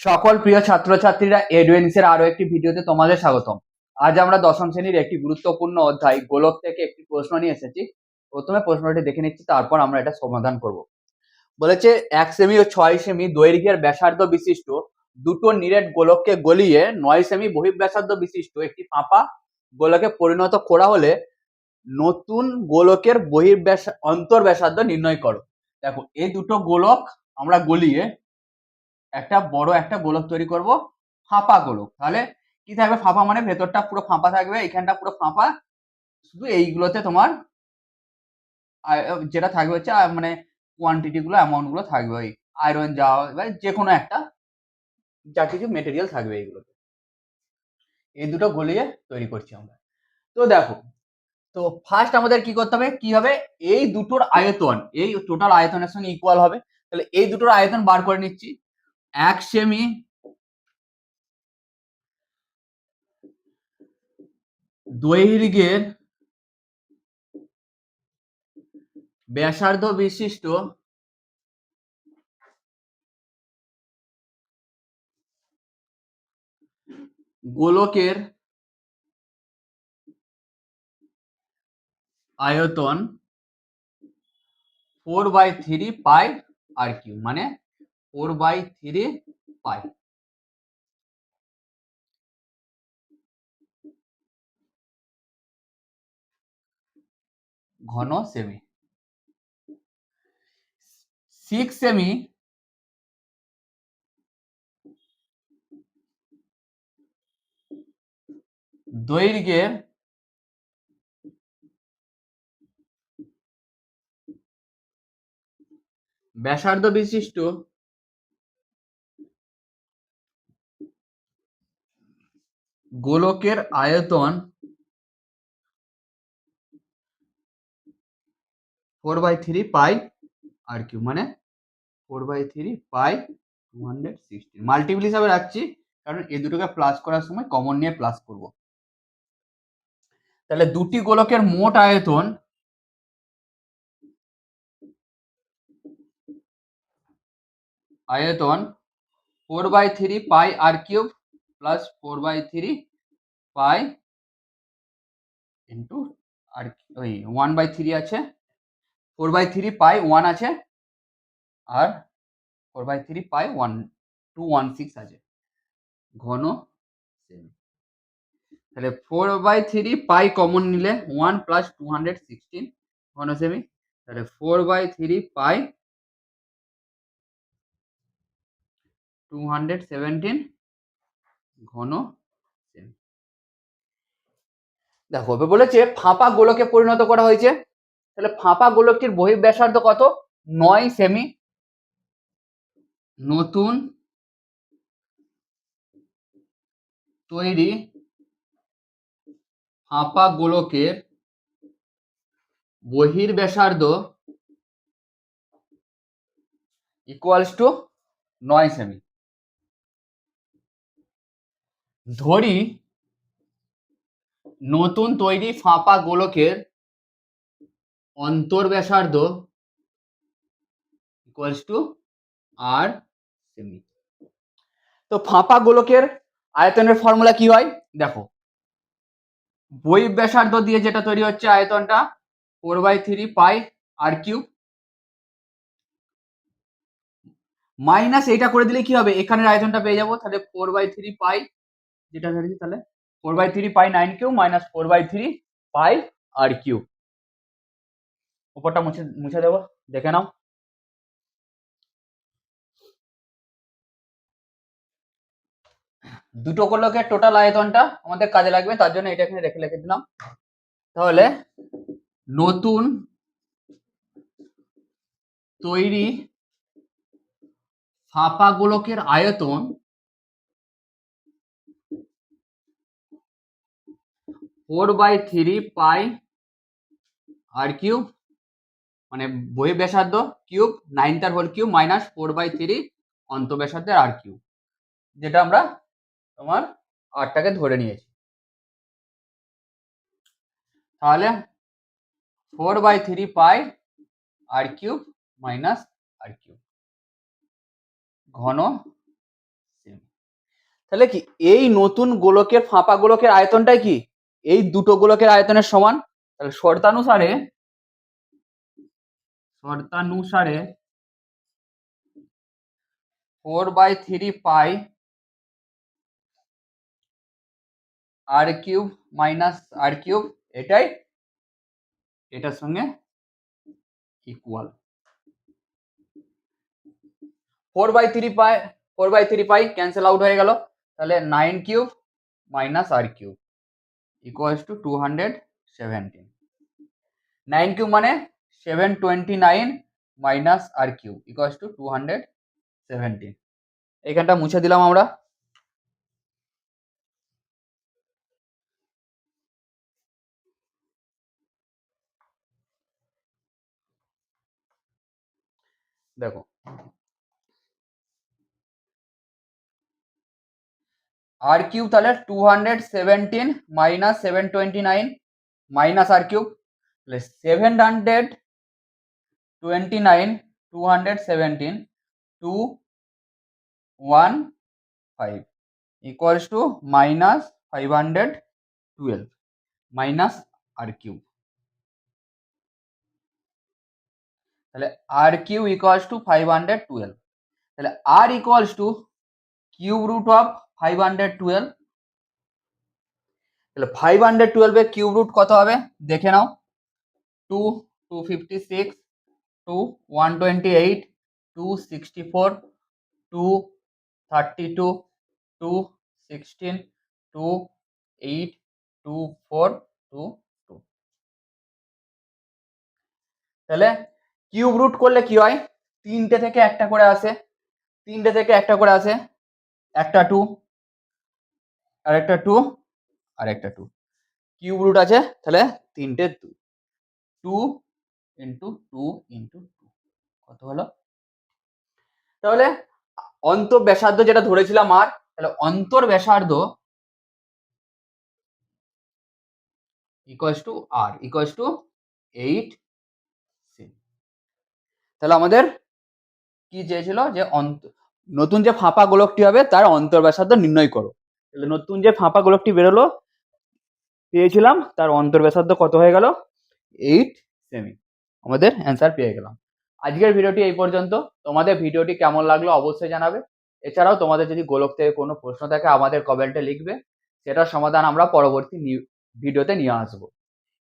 সকল প্রিয় ছাত্রছাত্রীরা এডুয়েন্স এর আরও একটি ভিডিওতে তোমাদের স্বাগতম। আজ আমরা দশম শ্রেণির একটি গুরুত্বপূর্ণ অধ্যায় গোলক থেকে একটি প্রশ্ন নিয়ে এসেছি। প্রথমে প্রশ্নটি দেখে নিচ্ছি, তারপর আমরা এটা সমাধান করব। বলেছে, এক সেমি ও ছয় সেমি দৈর্ঘ্যের ব্যাসার্ধ বিশিষ্ট দুটো নিরেট গোলককে গলিয়ে নয় সেমি বহিঃব্যাসার্ধ বিশিষ্ট একটি ফাঁপা গোলকে পরিণত করা হলে নতুন গোলকের বহির্ব্যাস অন্তর ব্যাসার্ধ নির্ণয় করো। দেখো, এই দুটো গোলক আমরা গলিয়ে একটা বড় একটা গোলক তৈরি করব, ফাঁপা গোলক। তাহলে কি থাকবে? ফাঁপা মানে ভেতরটা পুরো ফাঁপা থাকবে এখানটা পুরো ফাঁপা। শুধু এইগুলোতে তোমার যেটা থাকবে হচ্ছে মানে কোয়ান্টিটি গুলো অ্যামাউন্টগুলো থাকবে। ওই আয়রন যাওয়া বা যে কোনো একটা যা কিছু মেটেরিয়াল থাকবে এইগুলোতে। এই দুটো গলিয়ে তৈরি করছি আমরা। তো দেখো, তো ফার্স্ট আমাদের কি করতে হবে? কি হবে? এই দুটোর আয়তন, এই টোটাল আয়তনের সঙ্গে ইকুয়াল হবে। তাহলে এই দুটোর আয়তন বার করে নিচ্ছি। এক সেমি। দৈর্ঘ্যের ব্যাসার্ধ বিশিষ্ট গোলকের আয়তন four by three pi r cube মানে ফোর বাই থ্রি পাই। ঘন সেমি সিক্স সেমি দৈর্ঘ্যের ব্যাসার্ধ বিশিষ্ট গোলকের আয়তন four by three pi r cube মানে four by three pi two hundred sixteen multiple হিসাবে রাখছি, কারণ এই দুটোকে প্লাস করার সময় কমন নিয়ে প্লাস করব। তাহলে দুটি গোলকের মোট আয়তন আয়তন four by three pi r cube plus four by three pi into r ওই ওয়ান বাই থ্রি আছে four by three pi one আছে আর four by three pi one two one six আছে। ঘন তাহলে four by three pi common নিলে one plus two hundred sixteen ঘন সেমি তাহলে four by three pi two hundred seventeen ঘন দেখো বলেছে ফাঁপা গোলকে পরিণত করা হয়েছে। তাহলে ফাঁপা গোলকটির বহিঃব্যাসার্ধ কত? নয় সেমি। নতুন তৈরি ফাঁপা গোলকের বহির্ব্যাসার্ধ ইকুয়ালস টু নয় সেমি। ধরি নতুন তৈরি ফাঁপা গোলকের অন্তর্ব্যাসার্ধ ইকুয়ালস টু আর সেমি তো ফাঁপা গোলকের আয়তনের ফর্মুলা কি হয়? দেখো, বই ব্যাসার্ধ দিয়ে যেটা তৈরি হচ্ছে আয়তনটা four by three pi r cube minus এইটা করে দিলে কি হবে? এখানের আয়তনটা পেয়ে যাব, তাহলে ফোর বাই থ্রি পাই যেটা ধরেছি তাহলে four by three pi nine cube minus four by three pi r cube উপরটা মুছে মুছে দেবো, দেখে নাও। দুটো গোলকের টোটাল আয়তনটা আমাদের কাজে লাগবে, তার জন্য এটা এখানে রেখে রেখে দিলাম। তাহলে নতুন তৈরি ফাঁপা গোলকের আয়তন four by three pi r cube মানে বই ব্যাসার্ধ কিউব নাইন তার whole cube minus four by three অন্ত ব্যাসার্ধের আর কিউব যেটা আমরা তোমার আটটাকে ধরে নিয়েছি। তাহলে four by three pi r cube minus r cube ঘন তাহলে কি এই নতুন গোলকের ফাঁপা গোলকের আয়তনটাই কি? এই দুটো গোলকের আয়তনের সমান, তাহলে শর্তানুসারে শর্তানুসারে four by three pi r cube minus r cube এটাই এটার সঙ্গে equal four by three pi four by three pi cancel out হয়ে গেল, তাহলে nine cube minus r cube equals to two hundred seventeen nine cube মানে seven twenty nine minus r cube equals to two hundred seventeen এইখানটা মুছে দিলাম আমরা। দেখো r cube তাহলে two hundred seventeen minus seven twenty nine minus r cube তাহলে seven hundred twenty nine two hundred seventeen two one five equals to minus five hundred twelve minus r cube তাহলে r cube equals to five hundred twelve তাহলে r equals to cube root of five hundred twelve তাহলে five hundred cube root কত হবে? দেখে নাও। Two two fifty six two one twenty eight two sixty four two thirty two two sixteen two eight two four two two তাহলে cube root করলে কি হয়? তিনটে থেকে একটা করে আসে। তিনটে থেকে একটা করে আসে। একটা টু আর একটা টু আর একটা টু কিউব রুট আছে, তাহলে তিনটে two two into two into two কত হলো? তাহলে অন্তর ব্যাসার্ধ যেটা ধরেছিলাম আর, তাহলে অন্তর ব্যাসার্ধ equals to r equals to eight তাহলে আমাদের কি চেয়েছিল? যে অন্ত নতুন যে ফাঁপা গোলকটি হবে, তার অন্তর ব্যাসার্ধ নির্ণয় করো। নতুন যে ফাঁপা গোলকটি বেরোলো, পেয়েছিলাম, তার অন্তর ব্যাসার্ধ কত হয়ে গেল? এইট সেমি আমাদের অ্যান্সার পেয়ে গেলাম। আজকের ভিডিওটি এই পর্যন্ত। তোমাদের ভিডিওটি কেমন লাগল অবশ্যই জানাবে। এছাড়াও তোমাদের যদি গোলক থেকে কোনো প্রশ্ন থাকে, আমাদের কমেন্টে লিখবে। সেটার সমাধান আমরা পরবর্তী ভিডিওতে নিয়ে আসব।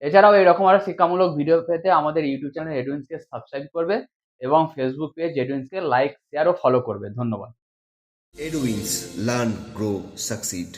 এছাড়াও এরকম আরও শিক্ষামূলক ভিডিও পেতে আমাদের ইউটিউব চ্যানেল এডুইন্সকে সাবস্ক্রাইব করবে এবং ফেসবুক পেজ এডুইন্সকে লাইক শেয়ার ও ফলো করবে। ধন্যবাদ। Edwins Learn, Grow, Succeed.